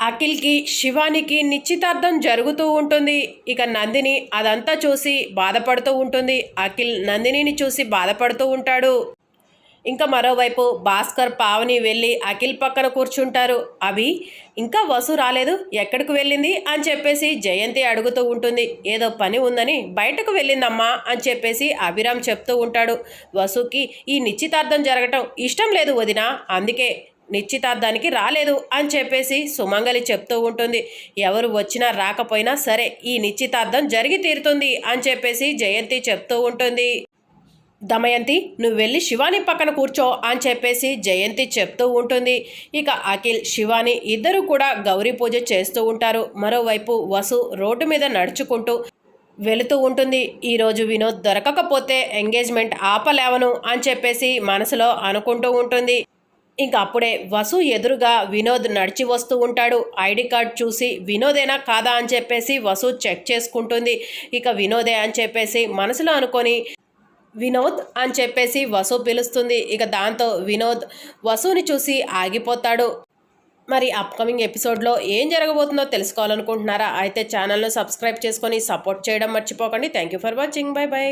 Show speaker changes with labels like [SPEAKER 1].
[SPEAKER 1] అఖిల్కి శివానికి నిశ్చితార్థం జరుగుతూ ఉంటుంది. ఇక నందిని అదంతా చూసి బాధపడుతూ ఉంటుంది. అఖిల్ నందినిని చూసి బాధపడుతూ ఉంటాడు. ఇంకా మరోవైపు భాస్కర్ పావని వెళ్ళి అఖిల్ పక్కన కూర్చుంటారు. అవి ఇంకా వసు రాలేదు. ఎక్కడికి వెళ్ళింది? అని చెప్పేసి జయంతి అడుగుతూ ఉంటుంది. ఏదో పని ఉందని బయటకు వెళ్ళిందమ్మా అని చెప్పేసి అభిరామ్ చెప్తూ ఉంటాడు. వసుకి ఈ నిశ్చితార్థం జరగటం ఇష్టం లేదు వదిన. అందుకే నిశ్చితార్థానికి రాలేదు అని చెప్పేసి సుమంగలి చెప్తూ ఉంటుంది. ఎవరు వచ్చినా రాకపోయినా సరే ఈ నిశ్చితార్థం జరిగి తీరుతుంది అని చెప్పేసి జయంతి చెప్తూ ఉంటుంది. దమయంతి నువ్వు వెళ్ళి శివాని పక్కన కూర్చో అని చెప్పేసి జయంతి చెప్తూ ఉంటుంది. ఇక అఖిల్ శివాని ఇద్దరు కూడా గౌరీ పూజ చేస్తూ ఉంటారు. మరోవైపు వసు రోడ్డు మీద నడుచుకుంటూ వెళుతూ ఉంటుంది. ఈరోజు వినోద్ దొరకకపోతే ఎంగేజ్మెంట్ ఆపలేవను అని చెప్పేసి మనసులో అనుకుంటూ ఉంటుంది. ఇంక అప్పుడే వసు ఎదురుగా వినోద్ నడిచి వస్తూ ఉంటాడు. ఐడి కార్డ్ చూసి వినోదేనా కాదా అని చెప్పేసి వసు చెక్ చేసుకుంటుంది. ఇక వినోదే అని చెప్పేసి మనసులో అనుకొని వినోద్ అని చెప్పేసి వసు పిలుస్తుంది. ఇక దాంతో వినోద్ వసుని చూసి ఆగిపోతాడు. మరి అప్కమింగ్ ఎపిసోడ్లో ఏం జరగబోతుందో తెలుసుకోవాలనుకుంటున్నారా? అయితే ఛానల్ను సబ్స్క్రైబ్ చేసుకొని సపోర్ట్ చేయడం మర్చిపోకండి. Thank you for watching. Bye bye.